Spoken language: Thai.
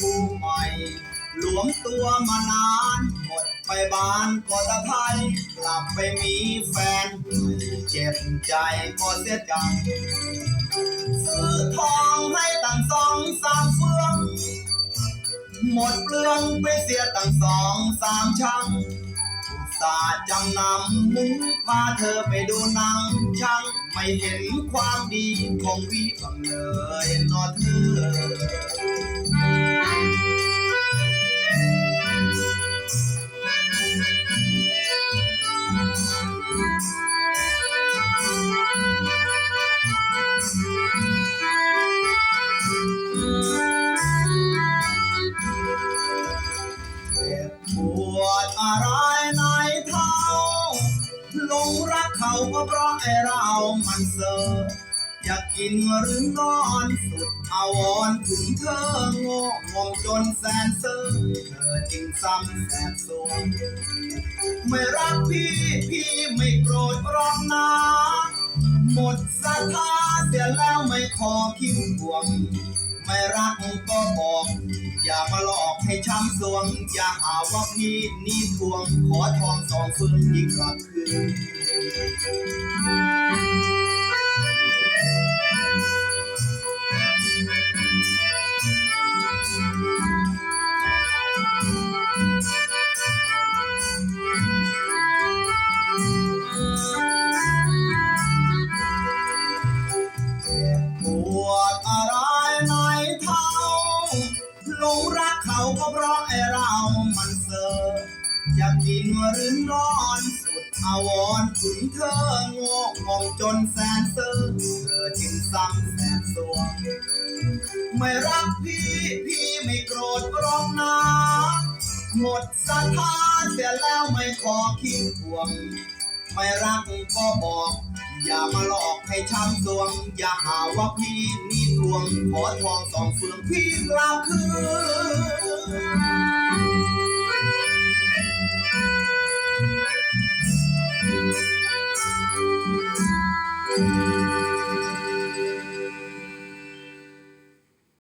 คู่ใหม่รวมตัวมานานหมดไปบ้านก็ตะไคร้กลับไปมีแฟน เจ็บใจก็เสียใจซื้อทองให้ตั้งสองสามเฟือง หมดเปลืองไปเสียตั้งสองสามช่างสาจำนำมุ้งพาเธอไปดูนังช่างไม่เห็นความดีของวิบังเลยนอเธอ หลงรักเขาก็เพราะไอเรามันเซอร์อยากกินหรือนอนสุดอาวรถึงเธอโง่งมจนแสนเซอร์เธอจึงซ้ำแสบสวงไม่รักพี่ พี่ไม่โกรธหรอกนะหมดศรัทธาเสียแล้วไม่ขอคิดห่วง ไม่รักก็บอก อย่ามาหลอกให้ช้ำสวง อย่าหาว่าพี่นี่ทวง ขอทองสองฟืนอีกกลับคืน หลงรักเขาก็เพราะไอเรามันเซอร์อยากกินหรือนอนสุดอาวรถึงเธอโง่งงจนแสนเซอร์เธอจึงซ้ำแสบสวง ไม่รักพี่พี่ไม่โกรธร้องนะหมดศรัทธาเสียแล้วไม่ขอคิดทวง ไม่รักก็บอก อย่ามาหลอกให้ช้ำสวง อย่าหาว่าพี่นี่ วงขอทองสองเฟืองพี่กลับคืน